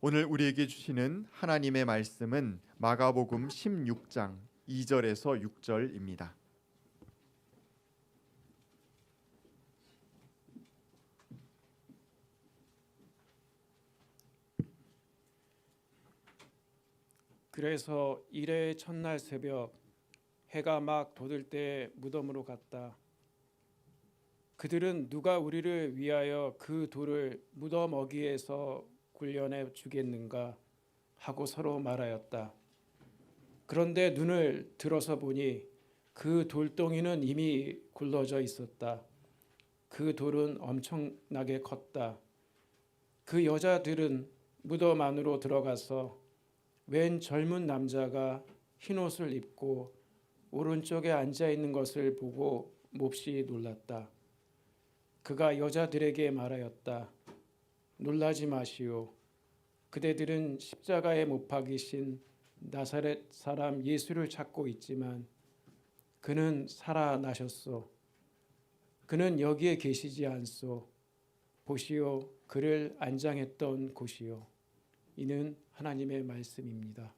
오늘 우리에게 주시는 하나님의 말씀은 마가복음 16장 2절에서 6절입니다. 그래서 일의 첫날 새벽 해가 막 돋을 때 무덤으로 갔다. 그들은 누가 우리를 위하여 그 돌을 무덤 어귀에서 굴려내 주겠는가 하고 서로 말하였다. 그런데 눈을 들어서 보니 그 돌덩이는 이미 굴러져 있었다. 그 돌은 엄청나게 컸다. 그 여자들은 무덤 안으로 들어가서 웬 젊은 남자가 흰 옷을 입고 오른쪽에 앉아 있는 것을 보고 몹시 놀랐다. 그가 여자들에게 말하였다. 놀라지 마시오. 그대들은 십자가에 못 박이신 나사렛 사람 예수를 찾고 있지만 그는 살아나셨소. 그는 여기에 계시지 않소. 보시오. 그를 안장했던 곳이요. 이는 하나님의 말씀입니다.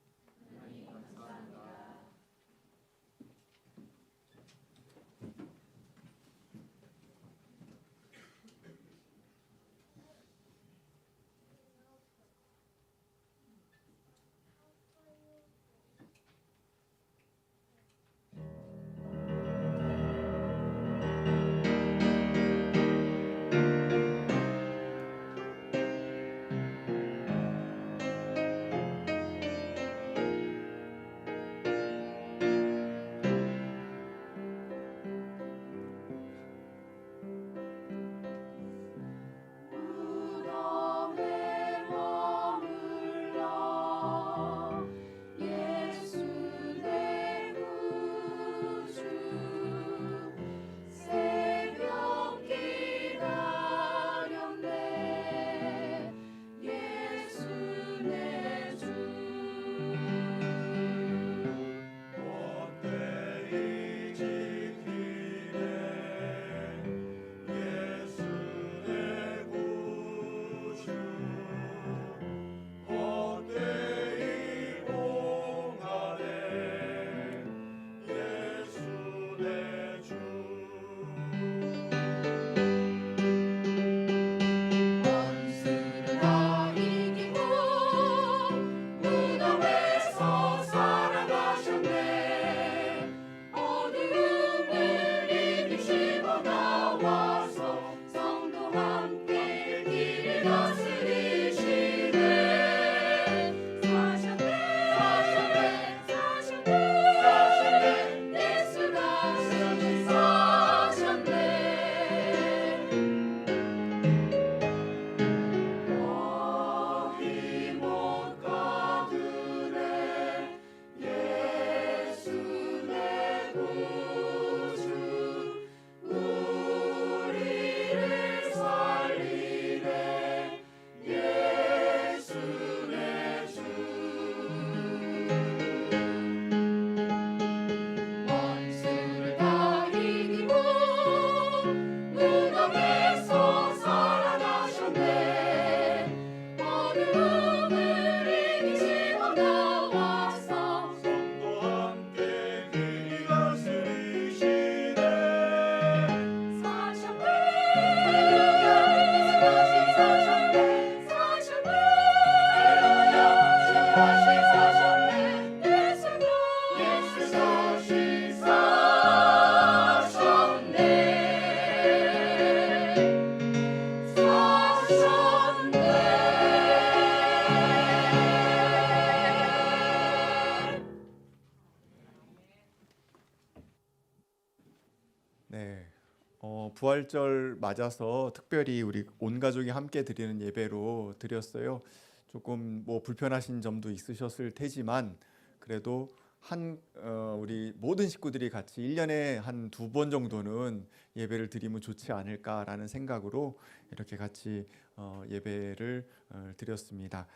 부활절 맞아서 특별히 우리 온 가족이 함께 드리는 예배로 드렸어요. 조금 뭐 불편하신 점도 있으셨을 테지만 그래도 한 어, 우리 모든 식구들이 같이 1년에 한 두 번 정도는 예배를 드리면 좋지 않을까라는 생각으로 이렇게 같이 어, 예배를 어, 드렸습니다.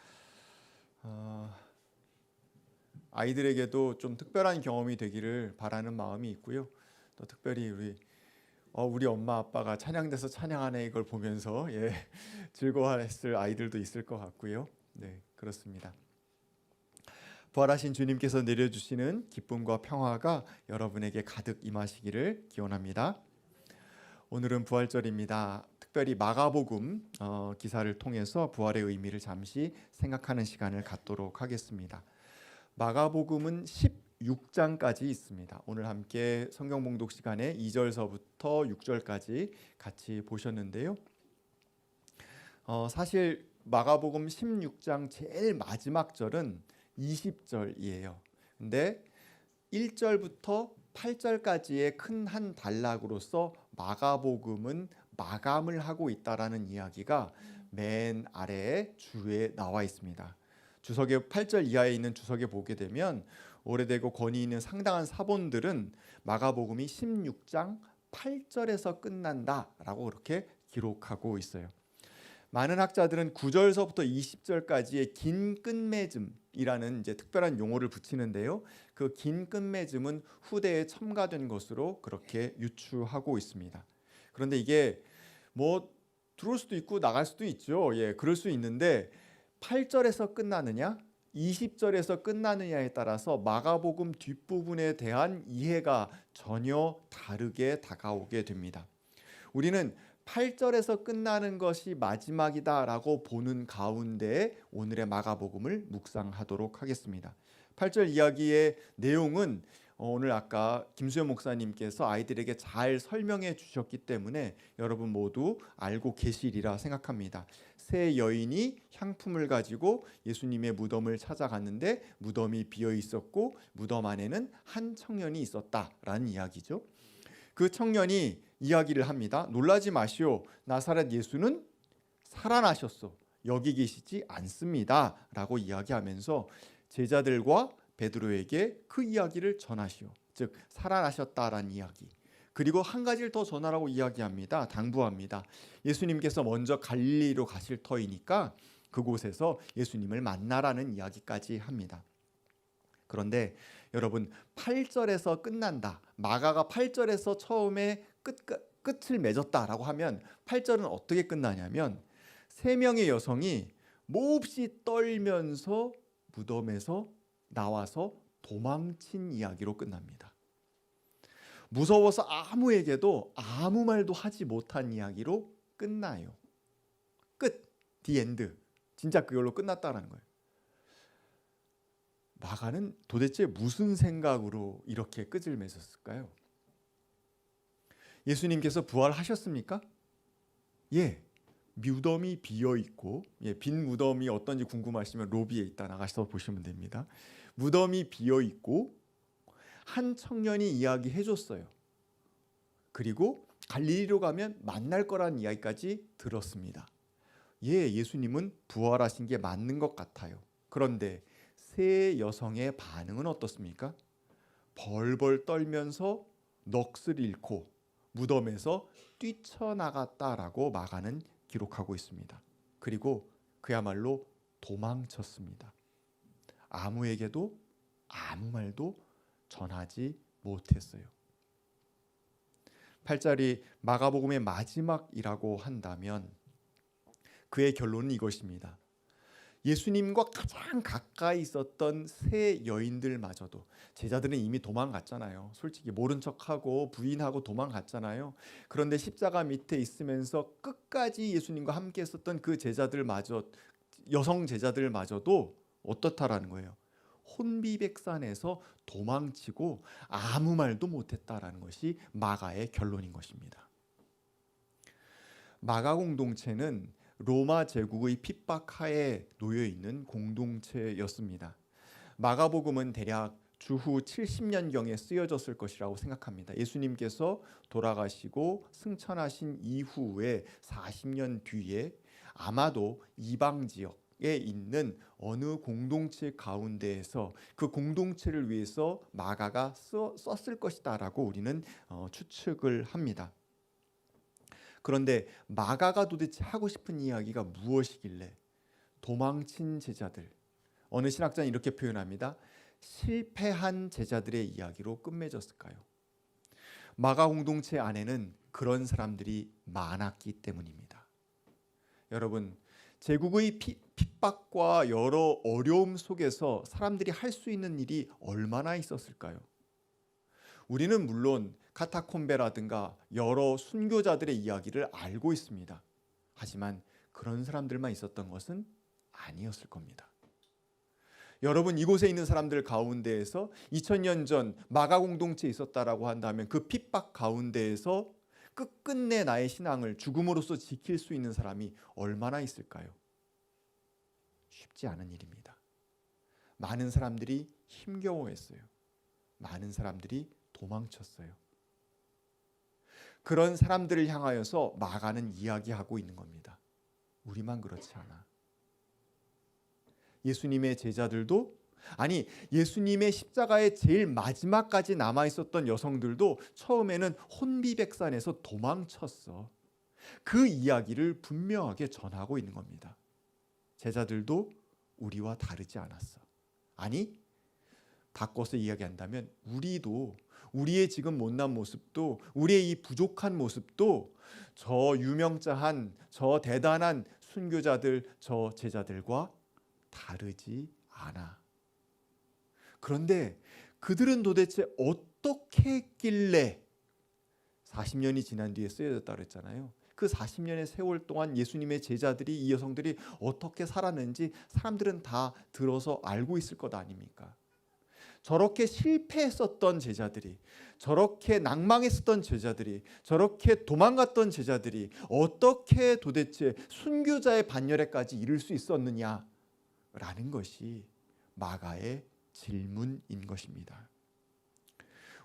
어, 아이들에게도 좀 특별한 경험이 되기를 바라는 마음이 있고요. 또 특별히 우리 어, 우리 엄마 아빠가 찬양돼서 찬양하네 이걸 보면서 예, 즐거워했을 아이들도 있을 것 같고요. 네, 그렇습니다. 부활하신 주님께서 내려주시는 기쁨과 평화가 여러분에게 가득 임하시기를 기원합니다. 오늘은 부활절입니다. 특별히 마가복음 어, 기사를 통해서 부활의 의미를 잠시 생각하는 시간을 갖도록 하겠습니다. 마가복음은 16장까지 있습니다. 오늘 함께 성경 봉독 시간에 2절서부터 6절까지 같이 보셨는데요. 어, 사실 마가복음 16장 제일 마지막 절은 20절이에요. 근데 1절부터 8절까지의 큰 한 단락으로서 마가복음은 마감을 하고 있다라는 이야기가 맨 아래에 주에 나와 있습니다. 주석의 8절 이하에 있는 주석에 보게 되면 오래되고 권위 있는 상당한 사본들은 마가복음이 16장 8절에서 끝난다라고 그렇게 기록하고 있어요. 많은 학자들은 9절서부터 20절까지의 긴 끝맺음이라는 이제 특별한 용어를 붙이는데요. 그 긴 끝맺음은 후대에 첨가된 것으로 그렇게 유추하고 있습니다. 그런데 이게 뭐 들어올 수도 있고 나갈 수도 있죠. 예, 그럴 수 있는데 8절에서 끝나느냐, 20절에서 끝나느냐에 따라서 마가복음 뒷부분에 대한 이해가 전혀 다르게 다가오게 됩니다. 우리는 8절에서 끝나는 것이 마지막이다라고 보는 가운데 오늘의 마가복음을 묵상하도록 하겠습니다. 8절 이야기의 내용은 어, 오늘 아까 김수현 목사님께서 아이들에게 잘 설명해 주셨기 때문에 여러분 모두 알고 계시리라 생각합니다. 세 여인이 향품을 가지고 예수님의 무덤을 찾아갔는데 무덤이 비어 있었고 무덤 안에는 한 청년이 있었다라는 이야기죠. 그 청년이 이야기를 합니다. 놀라지 마시오. 나사렛 예수는 살아나셨어. 여기 계시지 않습니다라고 이야기하면서 제자들과 베드로에게 그 이야기를 전하시오. 즉 살아나셨다라는 이야기. 그리고 한 가지를 더 전하라고 이야기합니다. 당부합니다. 예수님께서 먼저 갈릴리로 가실 터이니까 그곳에서 예수님을 만나라는 이야기까지 합니다. 그런데 여러분 8절에서 끝난다. 마가가 8절에서 처음에 끝 끝을 맺었다라고 하면 8절은 어떻게 끝나냐면 세 명의 여성이 몹시 떨면서 무덤에서 나와서 도망친 이야기로 끝납니다. 무서워서 아무에게도 아무 말도 하지 못한 이야기로 끝나요. 끝. 디 엔드. 진짜 그걸로 끝났다라는 거예요. 마가는 도대체 무슨 생각으로 이렇게 끝을 맺었을까요? 예수님께서 부활하셨습니까? 예. 무덤이 비어 있고 예, 빈 무덤이 어떤지 궁금하시면 로비에 있다 나가서 보시면 됩니다. 무덤이 비어 있고 한 청년이 이야기해 줬어요. 그리고 갈릴리로 가면 만날 거라는 이야기까지 들었습니다. 예, 예수님은 부활하신 게 맞는 것 같아요. 그런데 세 여성의 반응은 어떻습니까? 벌벌 떨면서 넋을 잃고 무덤에서 뛰쳐나갔다라고 마가는 기록하고 있습니다. 그리고 그야말로 도망쳤습니다. 아무에게도 아무 말도 전하지 못했어요. 8절이 마가복음의 마지막이라고 한다면 그의 결론은 이것입니다. 예수님과 가장 가까이 있었던 세 여인들마저도 제자들은 이미 도망갔잖아요. 솔직히 모른 척하고 부인하고 도망갔잖아요. 그런데 십자가 밑에 있으면서 끝까지 예수님과 함께 있었던 그 제자들마저 여성 제자들마저도 어떻다라는 거예요. 혼비백산에서 도망치고 아무 말도 못했다라는 것이 마가의 결론인 것입니다. 마가 공동체는 로마 제국의 핍박하에 놓여 있는 공동체였습니다. 마가복음은 대략 주후 70년경에 쓰여졌을 것이라고 생각합니다. 예수님께서 돌아가시고 승천하신 이후에 40년 뒤에 아마도 이방 지역에 있는 어느 공동체 가운데에서 그 공동체를 위해서 마가가 써, 썼을 것이다라고 우리는 어, 추측을 합니다. 그런데 마가가 도대체 하고 싶은 이야기가 무엇이길래 도망친 제자들 어느 신학자는 이렇게 표현합니다. 실패한 제자들의 이야기로 끝맺었을까요? 마가 공동체 안에는 그런 사람들이 많았기 때문입니다. 여러분 제국의 피, 핍박과 여러 어려움 속에서 사람들이 할 수 있는 일이 얼마나 있었을까요? 우리는 물론 카타콤베라든가 여러 순교자들의 이야기를 알고 있습니다. 하지만 그런 사람들만 있었던 것은 아니었을 겁니다. 여러분 이곳에 있는 사람들 가운데에서 2000년 전 마가 공동체에 있었다라고 한다면 그 핍박 가운데에서 끝끝내 나의 신앙을 죽음으로써 지킬 수 있는 사람이 얼마나 있을까요? 쉽지 않은 일입니다. 많은 사람들이 힘겨워했어요. 많은 사람들이 도망쳤어요. 그런 사람들을 향하여서 마가는 이야기하고 있는 겁니다. 우리만 그렇지 않아. 예수님의 제자들도 아니 예수님의 십자가의 제일 마지막까지 남아 있었던 여성들도 처음에는 혼비백산에서 도망쳤어. 그 이야기를 분명하게 전하고 있는 겁니다. 제자들도 우리와 다르지 않았어. 아니 바꿔서 이야기한다면 우리도 우리의 지금 못난 모습도 우리의 이 부족한 모습도 저 유명자한 저 대단한 순교자들 저 제자들과 다르지 않아. 그런데 그들은 도대체 어떻게 했길래 40년이 지난 뒤에 쓰여졌다 그랬잖아요. 그 40년의 세월 동안 예수님의 제자들이 이 여성들이 어떻게 살았는지 사람들은 다 들어서 알고 있을 것 아닙니까? 저렇게 실패했었던 제자들이 저렇게 낭망했었던 제자들이 저렇게 도망갔던 제자들이 어떻게 도대체 순교자의 반열에까지 이를 수 있었느냐라는 것이 마가의 질문인 것입니다.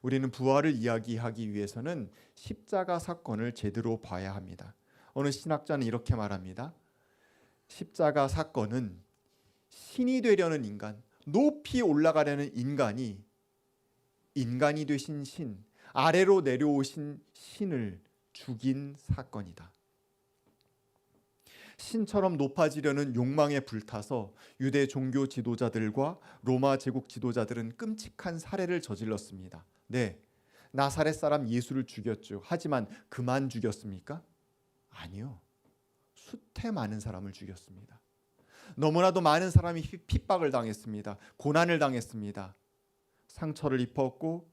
우리는 부활을 이야기하기 위해서는 십자가 사건을 제대로 봐야 합니다. 어느 신학자는 이렇게 말합니다. 십자가 사건은 신이 되려는 인간, 높이 올라가려는 인간이 인간이 되신 신, 아래로 내려오신 신을 죽인 사건이다. 신처럼 높아지려는 욕망에 불타서 유대 종교 지도자들과 로마 제국 지도자들은 끔찍한 살해를 저질렀습니다. 네. 나사렛 사람 예수를 죽였죠. 하지만 그만 죽였습니까? 아니요. 수태 많은 사람을 죽였습니다. 너무나도 많은 사람이 핍박을 당했습니다. 고난을 당했습니다. 상처를 입었고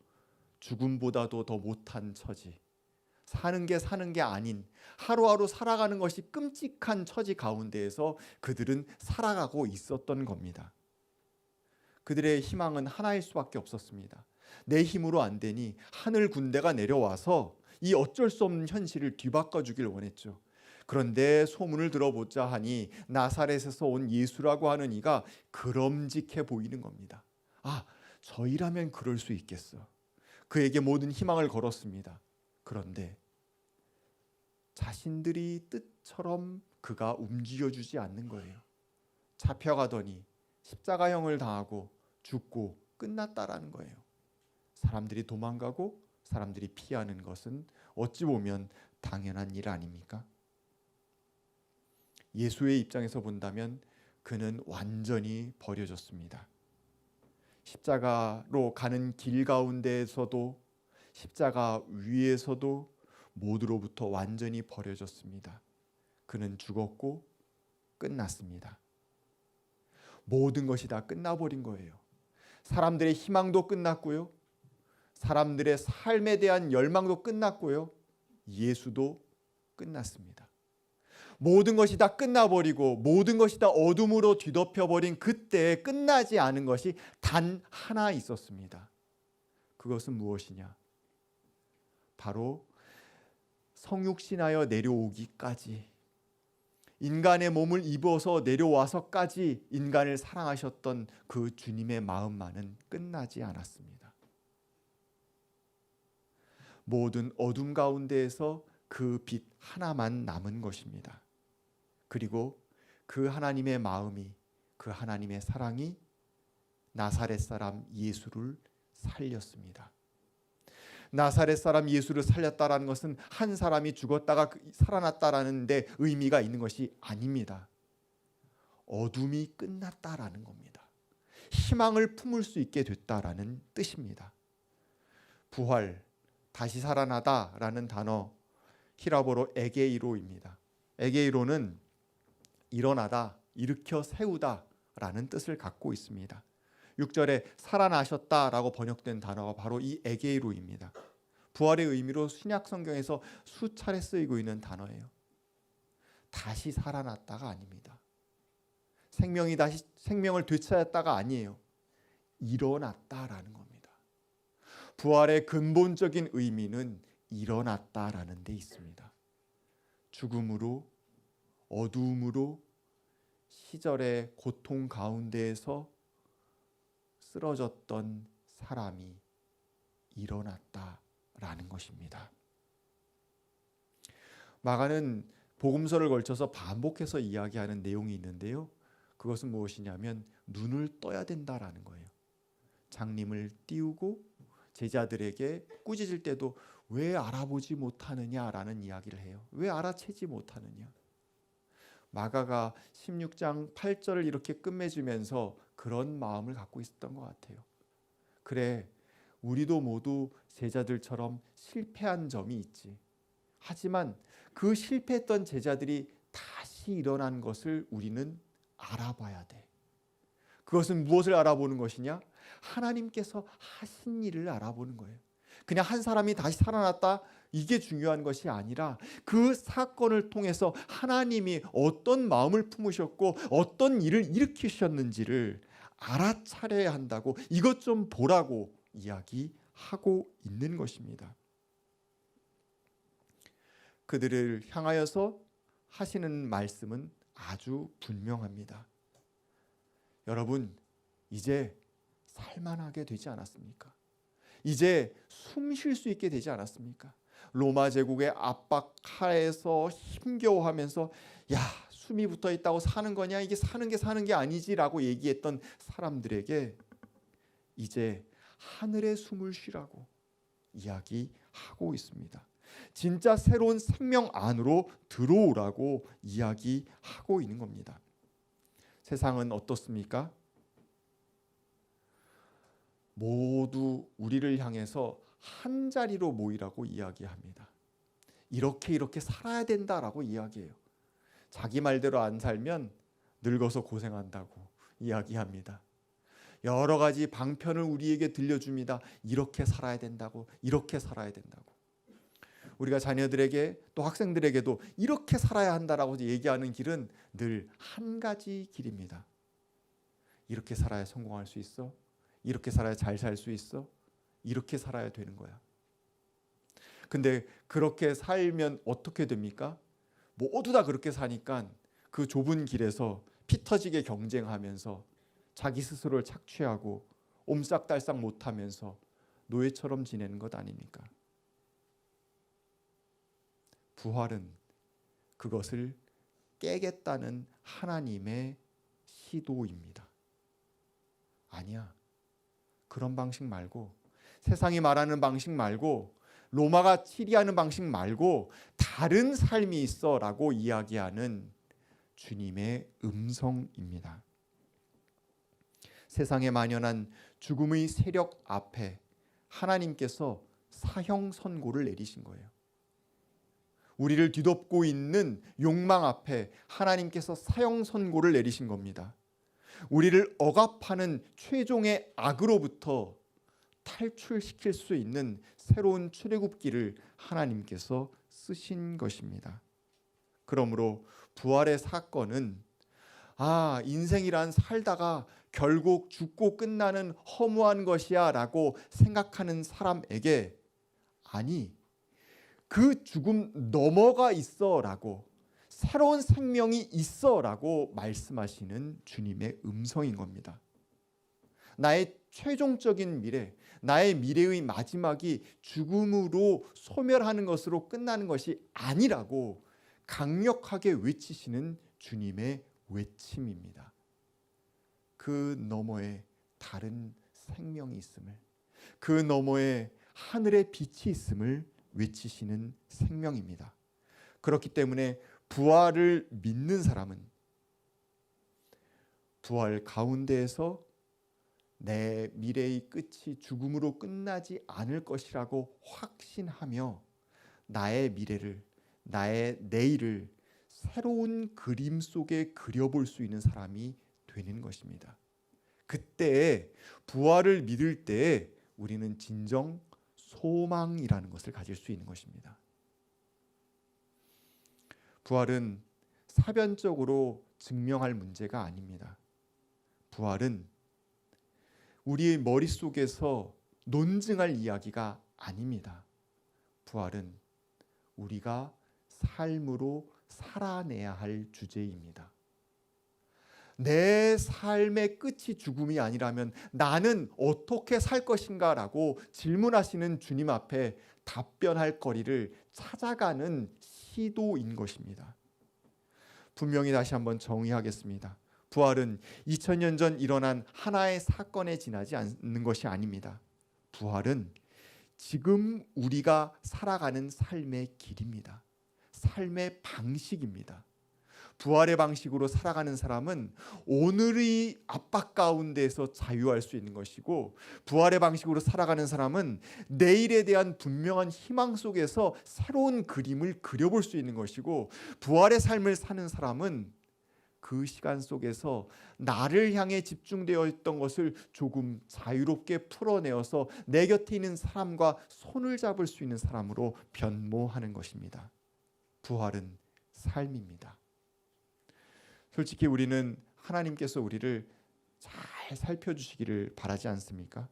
죽음보다도 더 못한 처지. 사는 게 사는 게 아닌 하루하루 살아가는 것이 끔찍한 처지 가운데에서 그들은 살아가고 있었던 겁니다. 그들의 희망은 하나일 수밖에 없었습니다. 내 힘으로 안 되니 하늘 군대가 내려와서 이 어쩔 수 없는 현실을 뒤바꿔 주길 원했죠. 그런데 소문을 들어보자 하니 나사렛에서 온 예수라고 하는 이가 그럼직해 보이는 겁니다. 아, 저희라면 그럴 수 있겠어. 그에게 모든 희망을 걸었습니다. 그런데 자신들이 뜻처럼 그가 움직여 주지 않는 거예요. 잡혀가더니 십자가형을 당하고 죽고 끝났다라는 거예요. 사람들이 도망가고 사람들이 피하는 것은 어찌 보면 당연한 일 아닙니까? 예수의 입장에서 본다면 그는 완전히 버려졌습니다. 십자가로 가는 길 가운데에서도 십자가 위에서도 모두로부터 완전히 버려졌습니다. 그는 죽었고 끝났습니다. 모든 것이 다 끝나버린 거예요. 사람들의 희망도 끝났고요. 사람들의 삶에 대한 열망도 끝났고요. 예수도 끝났습니다. 모든 것이 다 끝나버리고 모든 것이 다 어둠으로 뒤덮여버린 그때 끝나지 않은 것이 단 하나 있었습니다. 그것은 무엇이냐? 바로 성육신하여 내려오기까지 인간의 몸을 입어서 내려와서까지 인간을 사랑하셨던 그 주님의 마음만은 끝나지 않았습니다. 모든 어둠 가운데에서 그 빛 하나만 남은 것입니다. 그리고 그 하나님의 마음이 그 하나님의 사랑이 나사렛 사람 예수를 살렸습니다. 나사렛 사람 예수를 살렸다라는 것은 한 사람이 죽었다가 그 살아났다라는 데 의미가 있는 것이 아닙니다. 어둠이 끝났다라는 겁니다. 희망을 품을 수 있게 됐다라는 뜻입니다. 부활, 다시 살아나다라는 단어 히라보로 에게이로입니다. 에게이로는 일어나다, 일으켜 세우다라는 뜻을 갖고 있습니다. 6절에 살아나셨다라고 번역된 단어가 바로 이 에게이로입니다. 부활의 의미로 신약 성경에서 수차례 쓰이고 있는 단어예요. 다시 살아났다가 아닙니다. 생명이 다시 생명을 되찾았다가 아니에요. 일어났다라는 겁니다. 부활의 근본적인 의미는 일어났다라는 데 있습니다. 죽음으로 어두움으로 시절의 고통 가운데에서 쓰러졌던 사람이 일어났다라는 것입니다. 마가는 복음서를 걸쳐서 반복해서 이야기하는 내용이 있는데요. 그것은 무엇이냐면 눈을 떠야 된다라는 거예요. 장님을 띄우고 제자들에게 꾸짖을 때도 왜 알아보지 못하느냐라는 이야기를 해요. 왜 알아채지 못하느냐? 마가가 16장 8절을 이렇게 끝맺으면서 그런 마음을 갖고 있었던 것 같아요. 그래, 우리도 모두 제자들처럼 실패한 점이 있지. 하지만 그 실패했던 제자들이 다시 일어난 것을 우리는 알아봐야 돼. 그것은 무엇을 알아보는 것이냐? 하나님께서 하신 일을 알아보는 거예요. 그냥 한 사람이 다시 살아났다 이게 중요한 것이 아니라 그 사건을 통해서 하나님이 어떤 마음을 품으셨고 어떤 일을 일으키셨는지를 알아차려야 한다고 이것 좀 보라고 이야기하고 있는 것입니다. 그들을 향하여서 하시는 말씀은 아주 분명합니다. 여러분, 이제 살만하게 되지 않았습니까? 이제 숨 쉴 수 있게 되지 않았습니까? 로마 제국의 압박 하에서 힘겨워하면서 야 숨이 붙어 있다고 사는 거냐 이게 사는 게 사는 게 아니지라고 얘기했던 사람들에게 이제 하늘의 숨을 쉬라고 이야기하고 있습니다. 진짜 새로운 생명 안으로 들어오라고 이야기하고 있는 겁니다. 세상은 어떻습니까? 모두 우리를 향해서 한 자리로 모이라고 이야기합니다. 이렇게 이렇게 살아야 된다라고 이야기해요. 자기 말대로 안 살면 늙어서 고생한다고 이야기합니다. 여러 가지 방편을 우리에게 들려줍니다. 이렇게 살아야 된다고, 이렇게 살아야 된다고. 우리가 자녀들에게 또 학생들에게도 이렇게 살아야 한다라고 얘기하는 길은 늘 한 가지 길입니다. 이렇게 살아야 성공할 수 있어. 이렇게 살아야 잘 살 수 있어. 이렇게 살아야 되는 거야. 근데 그렇게 살면 어떻게 됩니까? 모두 다 그렇게 사니까 그 좁은 길에서 피 터지게 경쟁하면서 자기 스스로를 착취하고 옴싹달싹 못하면서 노예처럼 지내는 것 아닙니까? 부활은 그것을 깨겠다는 하나님의 시도입니다. 아니야. 그런 방식 말고 세상이 말하는 방식 말고 로마가 치리하는 방식 말고 다른 삶이 있어라고 이야기하는 주님의 음성입니다. 세상에 만연한 죽음의 세력 앞에 하나님께서 사형 선고를 내리신 거예요. 우리를 뒤덮고 있는 욕망 앞에 하나님께서 사형 선고를 내리신 겁니다. 우리를 억압하는 최종의 악으로부터 탈출시킬 수 있는 새로운 출애굽기를 하나님께서 쓰신 것입니다. 그러므로 부활의 사건은 아, 인생이란 살다가 결국 죽고 끝나는 허무한 것이야 라고 생각하는 사람에게 아니 그 죽음 넘어가 있어 라고 새로운 생명이 있어 라고 말씀하시는 주님의 음성인 겁니다. 나의 최종적인 미래, 나의 미래의 마지막이 죽음으로 소멸하는 것으로 끝나는 것이 아니라고 강력하게 외치시는 주님의 외침입니다. 그 너머에 다른 생명이 있음을, 그 너머에 하늘의 빛이 있음을 외치시는 생명입니다. 그렇기 때문에 부활을 믿는 사람은 부활 가운데에서 내 미래의 끝이 죽음으로 끝나지 않을 것이라고 확신하며 나의 미래를 나의 내일을 새로운 그림 속에 그려볼 수 있는 사람이 되는 것입니다. 그때 부활을 믿을 때 우리는 진정 소망이라는 것을 가질 수 있는 것입니다. 부활은 사변적으로 증명할 문제가 아닙니다. 부활은 우리의 머릿속에서 논증할 이야기가 아닙니다. 부활은 우리가 삶으로 살아내야 할 주제입니다. 내 삶의 끝이 죽음이 아니라면 나는 어떻게 살 것인가 라고 질문하시는 주님 앞에 답변할 거리를 찾아가는 시도인 것입니다. 분명히 다시 한번 정의하겠습니다. 부활은 2000년 전 일어난 하나의 사건에 지나지 않는 것이 아닙니다. 부활은 지금 우리가 살아가는 삶의 길입니다. 삶의 방식입니다. 부활의 방식으로 살아가는 사람은 오늘의 압박 가운데서 자유할 수 있는 것이고 부활의 방식으로 살아가는 사람은 내일에 대한 분명한 희망 속에서 새로운 그림을 그려볼 수 있는 것이고 부활의 삶을 사는 사람은 그 시간 속에서 나를 향해 집중되어 있던 것을 조금 자유롭게 풀어내어서 내 곁에 있는 사람과 손을 잡을 수 있는 사람으로 변모하는 것입니다. 부활은 삶입니다. 솔직히 우리는 하나님께서 우리를 잘 살펴주시기를 바라지 않습니까?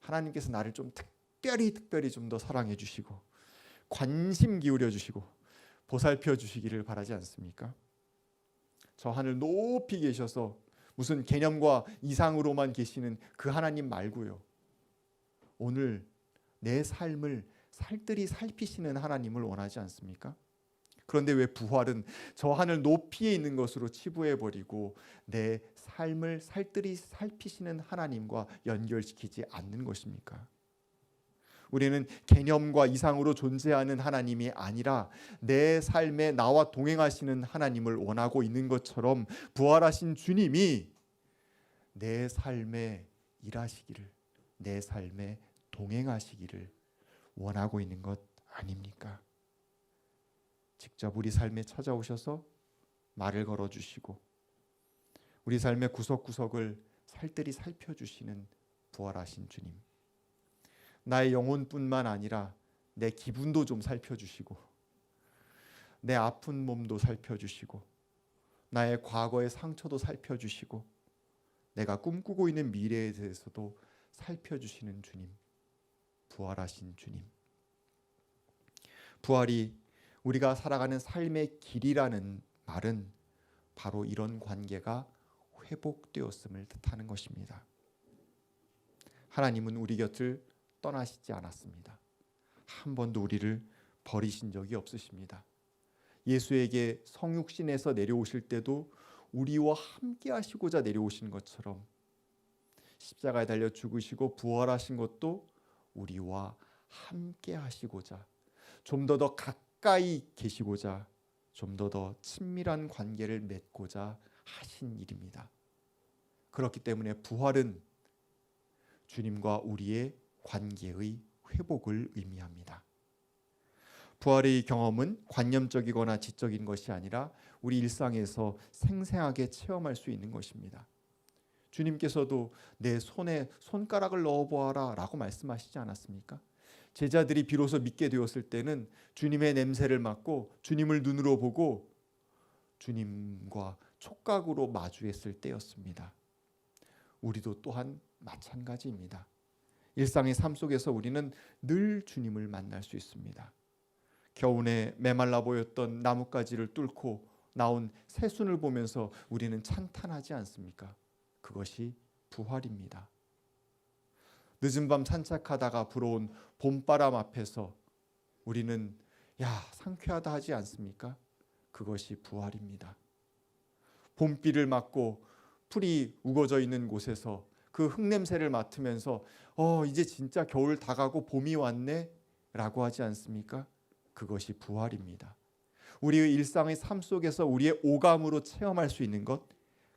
하나님께서 나를 좀 특별히 특별히 좀 더 사랑해 주시고 관심 기울여 주시고 보살펴 주시기를 바라지 않습니까? 저 하늘 높이 계셔서 무슨 개념과 이상으로만 계시는 그 하나님 말고요. 오늘 내 삶을 살뜰히 살피시는 하나님을 원하지 않습니까? 그런데 왜 부활은 저 하늘 높이에 있는 것으로 치부해 버리고 내 삶을 살뜰히 살피시는 하나님과 연결시키지 않는 것입니까? 우리는 개념과 이상으로 존재하는 하나님이 아니라 내 삶에 나와 동행하시는 하나님을 원하고 있는 것처럼 부활하신 주님이 내 삶에 일하시기를 내 삶에 동행하시기를 원하고 있는 것 아닙니까? 직접 우리 삶에 찾아오셔서 말을 걸어 주시고 우리 삶의 구석구석을 살뜰히 살펴 주시는 부활하신 주님. 나의 영혼뿐만 아니라 내 기분도 좀 살펴주시고 내 아픈 몸도 살펴주시고 나의 과거의 상처도 살펴주시고 내가 꿈꾸고 있는 미래에 대해서도 살펴주시는 주님 부활하신 주님 부활이 우리가 살아가는 삶의 길이라는 말은 바로 이런 관계가 회복되었음을 뜻하는 것입니다. 하나님은 우리 곁을 떠나시지 않았습니다. 한 번도 우리를 버리신 적이 없으십니다. 예수에게 성육신에서 내려오실 때도 우리와 함께 하시고자 내려오신 것처럼 십자가에 달려 죽으시고 부활하신 것도 우리와 함께 하시고자 좀 더 더 가까이 계시고자 좀 더 더 친밀한 관계를 맺고자 하신 일입니다. 그렇기 때문에 부활은 주님과 우리의 관계의 회복을 의미합니다. 부활의 경험은 관념적이거나 지적인 것이 아니라 우리 일상에서 생생하게 체험할 수 있는 것입니다. 주님께서도 내 손에 손가락을 넣어 보아라라고 말씀하시지 않았습니까? 제자들이 비로소 믿게 되었을 때는 주님의 냄새를 맡고 주님을 눈으로 보고 주님과 촉각으로 마주했을 때였습니다. 우리도 또한 마찬가지입니다. 일상의 삶 속에서 우리는 늘 주님을 만날 수 있습니다. 겨우내 메말라 보였던 나뭇가지를 뚫고 나온 새순을 보면서 우리는 찬탄하지 않습니까? 그것이 부활입니다. 늦은 밤 산책하다가 불어온 봄바람 앞에서 우리는 야 상쾌하다 하지 않습니까? 그것이 부활입니다. 봄비를 맞고 풀이 우거져 있는 곳에서 그 흙냄새를 맡으면서 어 이제 진짜 겨울 다 가고 봄이 왔네 라고 하지 않습니까? 그것이 부활입니다. 우리의 일상의 삶 속에서 우리의 오감으로 체험할 수 있는 것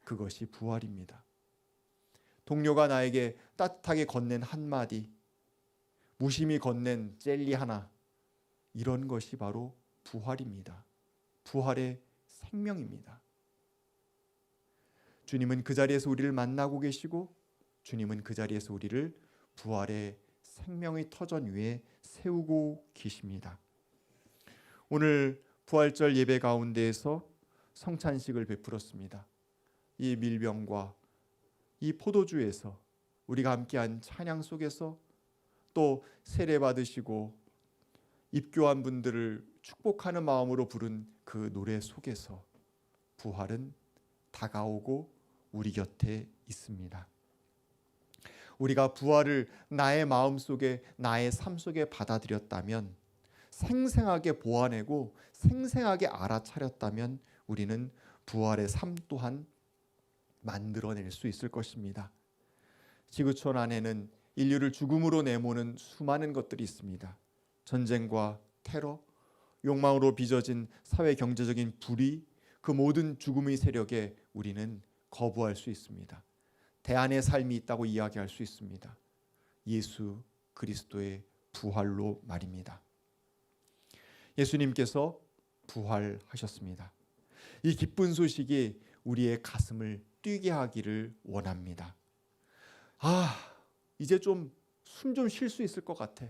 그것이 부활입니다. 동료가 나에게 따뜻하게 건넨 한마디 무심히 건넨 젤리 하나 이런 것이 바로 부활입니다. 부활의 생명입니다. 주님은 그 자리에서 우리를 만나고 계시고 주님은 그 자리에서 우리를 부활의 생명의 터전 위에 세우고 계십니다. 오늘 부활절 예배 가운데에서 성찬식을 베풀었습니다. 이 밀병과 이 포도주에서 우리가 함께한 찬양 속에서 또 세례 받으시고 입교한 분들을 축복하는 마음으로 부른 그 노래 속에서 부활은 다가오고 우리 곁에 있습니다. 우리가 부활을 나의 마음 속에 나의 삶 속에 받아들였다면 생생하게 보아내고 생생하게 알아차렸다면 우리는 부활의 삶 또한 만들어낼 수 있을 것입니다. 지구촌 안에는 인류를 죽음으로 내모는 수많은 것들이 있습니다. 전쟁과 테러, 욕망으로 빚어진 사회 경제적인 불의, 그 모든 죽음의 세력에 우리는 거부할 수 있습니다. 대안의 삶이 있다고 이야기할 수 있습니다. 예수 그리스도의 부활로 말입니다. 예수님께서 부활하셨습니다. 이 기쁜 소식이 우리의 가슴을 뛰게 하기를 원합니다. 아, 이제 좀 숨 좀 쉴 수 있을 것 같아.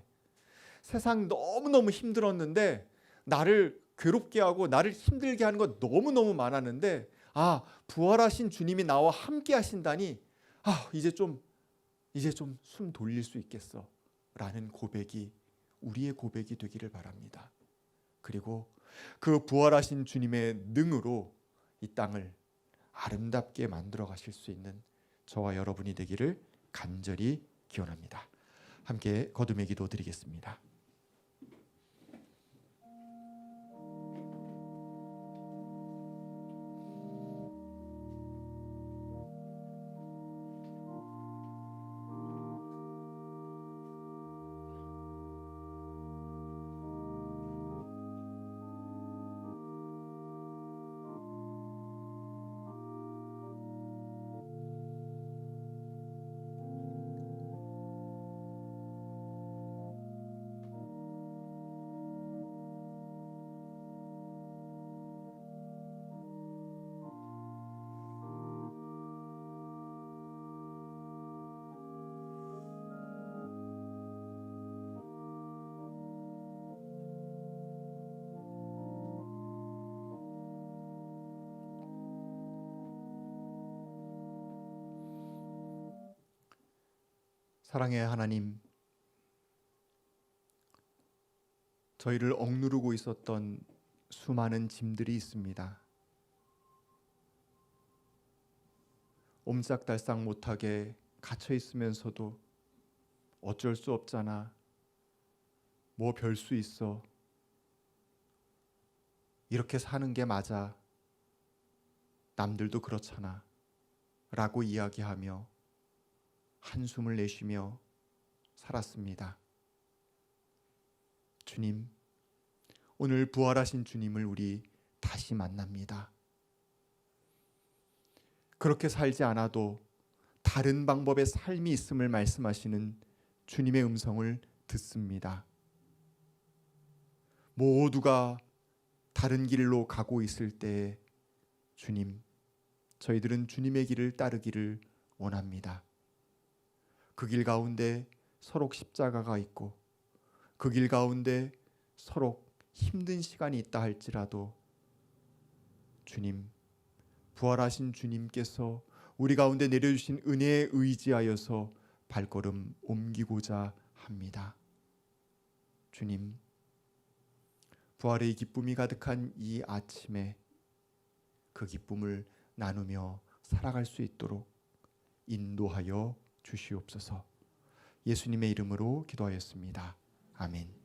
세상 너무너무 힘들었는데 나를 괴롭게 하고 나를 힘들게 하는 것 너무너무 많았는데 아, 부활하신 주님이 나와 함께 하신다니 아, 이제 좀 이제 좀 숨 돌릴 수 있겠어. 라는 고백이 우리의 고백이 되기를 바랍니다. 그리고 그 부활하신 주님의 능으로 이 땅을 아름답게 만들어 가실 수 있는 저와 여러분이 되기를 간절히 기원합니다. 함께 거듭의 기도 드리겠습니다. 사랑의 하나님, 저희를 억누르고 있었던 수많은 짐들이 있습니다. 옴짝달싹 못하게 갇혀 있으면서도 어쩔 수 없잖아. 뭐 별 수 있어. 이렇게 사는 게 맞아. 남들도 그렇잖아. 라고 이야기하며 한숨을 내쉬며 살았습니다. 주님, 오늘 부활하신 주님을 우리 다시 만납니다. 그렇게 살지 않아도 다른 방법의 삶이 있음을 말씀하시는 주님의 음성을 듣습니다. 모두가 다른 길로 가고 있을 때 주님, 저희들은 주님의 길을 따르기를 원합니다. 그 길 가운데 서로 십자가가 있고 그 길 가운데 서로 힘든 시간이 있다 할지라도 주님 부활하신 주님께서 우리 가운데 내려주신 은혜에 의지하여서 발걸음 옮기고자 합니다. 주님 부활의 기쁨이 가득한 이 아침에 그 기쁨을 나누며 살아갈 수 있도록 인도하여 주시옵소서. 예수님의 이름으로 기도하였습니다. 아멘.